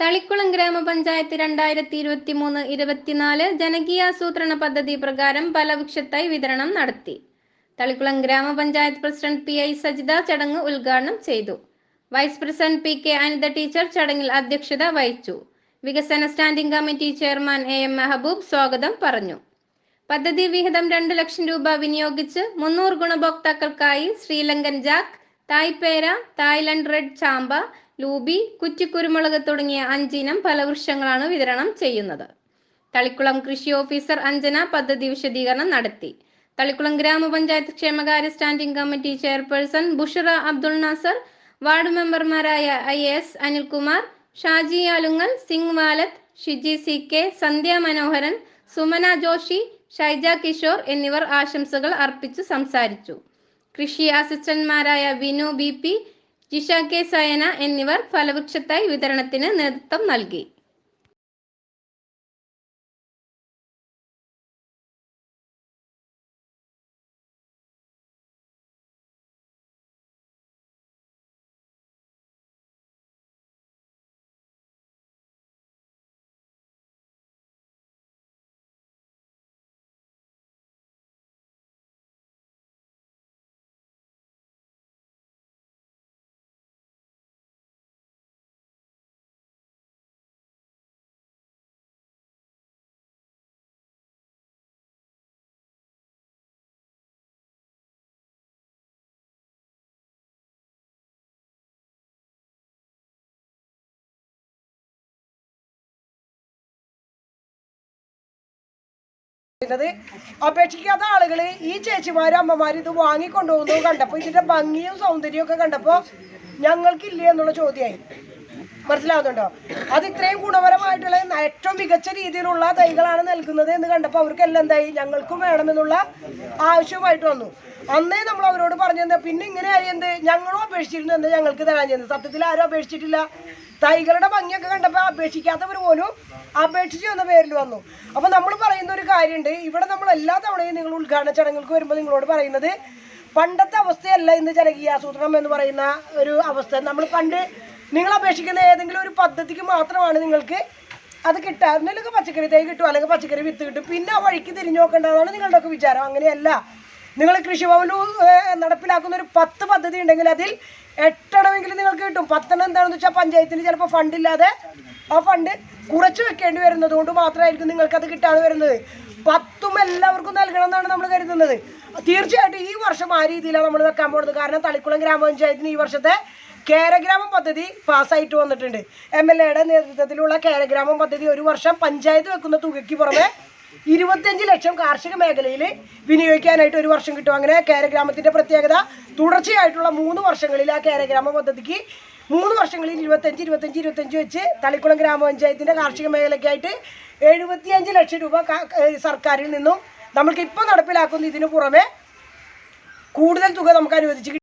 തളിക്കുളം ഗ്രാമപഞ്ചായത്ത് രണ്ടായിരത്തി ഇരുപത്തി മൂന്ന് ഇരുപത്തിനാല് ജനകീയാസൂത്രണ പദ്ധതി പ്രകാരം ഫലവൃക്ഷത്തായി വിതരണം നടത്തി. തളിക്കുളം ഗ്രാമപഞ്ചായത്ത് പ്രസിഡന്റ് പി ഐ സജിത ചടങ്ങ് ഉദ്ഘാടനം ചെയ്തു. Vice president P K Anitha teacher ചടങ്ങിൽ അധ്യക്ഷത വഹിച്ചു. വികസന standing committee chairman A M Mehboob സ്വാഗതം പറഞ്ഞു. പദ്ധതി വിഹിതം രണ്ട് ലക്ഷം രൂപ വിനിയോഗിച്ച് മുന്നൂറ് ഗുണഭോക്താക്കൾക്കായി ശ്രീലങ്കൻ ജാക്ക് തായ്പേര തായ്ലൻഡ് റെഡ് ചാമ്പ ലൂബി കുറ്റിക്കുരുമുളക് തുടങ്ങിയ അഞ്ചിനം ഫലവൃക്ഷങ്ങളാണ് വിതരണം ചെയ്യുന്നത്. തളിക്കുളം കൃഷി ഓഫീസർ അഞ്ജന പദ്ധതി വിശദീകരണം നടത്തി. തളിക്കുളം ഗ്രാമപഞ്ചായത്ത് ക്ഷേമകാര്യ standing committee chairperson Bushara Abdul Nasar ward മെമ്പർമാരായ I S Anilkumar Shaji Alungal Singh Valath Shiji C K Sandhya Manoharan Sumana Joshi Shaija Kishore എന്നിവർ ആശംസകൾ അർപ്പിച്ചു സംസാരിച്ചു. കൃഷി അസിസ്റ്റന്റ്മാരായ Vinu B P Jisha K Sayana എന്നിവർ ഫലവൃക്ഷത്തായി വിതരണത്തിന് നേതൃത്വം നൽകി ചെയ്യുന്നത്. അപേക്ഷിക്കാത്ത ആളുകൾ ഈ ചേച്ചിമാരും അമ്മമാരും ഇത് വാങ്ങിക്കൊണ്ടുപോകുന്നത് കണ്ടപ്പോൾ ഇതിന്റെ ഭംഗിയും സൗന്ദര്യവും ഒക്കെ കണ്ടപ്പോൾ ഞങ്ങൾക്കില്ലേ എന്നുള്ള ചോദ്യമായി. മനസ്സിലാവുന്നുണ്ടോ? അത് ഇത്രയും ഗുണപരമായിട്ടുള്ള ഏറ്റവും മികച്ച രീതിയിലുള്ള തൈകളാണ് നൽകുന്നത് എന്ന് കണ്ടപ്പോൾ അവർക്കെല്ലാം എന്തായി? ഞങ്ങൾക്കും വേണമെന്നുള്ള ആവശ്യമായിട്ട് വന്നു. അന്നേ നമ്മൾ അവരോട് പറഞ്ഞത് പിന്നെ ഇങ്ങനെയായി? എന്ത്? ഞങ്ങളും അപേക്ഷിച്ചിരുന്നു. എന്ന് ഞങ്ങൾക്ക് തരാൻ ചെയ്യുന്നത്? സത്യത്തിൽ ആരും അപേക്ഷിച്ചിട്ടില്ല. തൈകളുടെ ഭംഗിയൊക്കെ കണ്ടപ്പോൾ അപേക്ഷിക്കാത്തവർ പോലും അപേക്ഷിച്ചു എന്ന പേരിൽ വന്നു. അപ്പോൾ നമ്മൾ പറയുന്ന ഒരു കാര്യമുണ്ട്. ഇവിടെ നമ്മൾ എല്ലാ തവണയും നിങ്ങൾ ഉദ്ഘാടന ചടങ്ങുകൾക്ക് വരുമ്പോൾ നിങ്ങളോട് പറയുന്നത് പണ്ടത്തെ അവസ്ഥയല്ല ഇന്ന് ജനകീയാസൂത്രണം എന്ന് പറയുന്ന ഒരു അവസ്ഥ. നമ്മൾ പണ്ട് നിങ്ങൾ അപേക്ഷിക്കുന്ന ഏതെങ്കിലും ഒരു പദ്ധതിക്ക് മാത്രമാണ് നിങ്ങൾക്ക് അത് കിട്ടുക ഒന്നില്ലെങ്കിൽ പച്ചക്കറി തൈ കിട്ടും അല്ലെങ്കിൽ പച്ചക്കറി വിത്ത് കിട്ടും. പിന്നെ ആ വഴിക്ക് തിരിഞ്ഞു നോക്കേണ്ടതാണ് നിങ്ങളുടെ ഒക്കെ വിചാരം. അങ്ങനെയല്ല. നിങ്ങൾ കൃഷിഭവനിൽ നടപ്പിലാക്കുന്ന ഒരു പത്ത് പദ്ധതി ഉണ്ടെങ്കിൽ അതിൽ എട്ടെണ്ണമെങ്കിലും നിങ്ങൾക്ക് കിട്ടും. പത്തെണ്ണം എന്താണെന്ന് വെച്ചാൽ പഞ്ചായത്തിന് ചിലപ്പോൾ ഫണ്ടില്ലാതെ ആ ഫണ്ട് കുറച്ച് വെക്കേണ്ടി വരുന്നത് കൊണ്ട് മാത്രമായിരിക്കും അത് കിട്ടാതെ വരുന്നത്. പത്തും എല്ലാവർക്കും നൽകണം എന്നാണ് നമ്മൾ കരുതുന്നത്. തീർച്ചയായിട്ടും ഈ വർഷം ആ രീതിയിലാണ് നമ്മൾ വെക്കാൻ പോകുന്നത്. കാരണം തളിക്കുളം ഗ്രാമപഞ്ചായത്തിന് ഈ വർഷത്തെ കേരഗ്രാമം പദ്ധതി പാസ്സായിട്ട് വന്നിട്ടുണ്ട്. എം എൽ എയുടെ നേതൃത്വത്തിലുള്ള കേരഗ്രാമം പദ്ധതി ഒരു വർഷം പഞ്ചായത്ത് വെക്കുന്ന തുകയ്ക്ക് പുറമെ ഇരുപത്തിയഞ്ച് ലക്ഷം കാർഷിക മേഖലയിൽ വിനിയോഗിക്കാനായിട്ട് ഒരു വർഷം കിട്ടും. അങ്ങനെ കേരഗ്രാമത്തിന്റെ പ്രത്യേകത തുടർച്ചയായിട്ടുള്ള മൂന്ന് വർഷങ്ങളിൽ ആ കേരഗ്രാമ പദ്ധതിക്ക് മൂന്ന് വർഷങ്ങളിൽ ഇരുപത്തഞ്ച് ഇരുപത്തഞ്ച് ഇരുപത്തഞ്ച് വെച്ച് തളിക്കുളം ഗ്രാമപഞ്ചായത്തിന്റെ കാർഷിക മേഖലയ്ക്കായിട്ട് എഴുപത്തിയഞ്ച് ലക്ഷം രൂപ സർക്കാരിൽ നിന്നും നമ്മൾക്ക് ഇപ്പോൾ നടപ്പിലാക്കുന്ന ഇതിനു പുറമെ കൂടുതൽ തുക നമുക്ക് അനുവദിച്ച്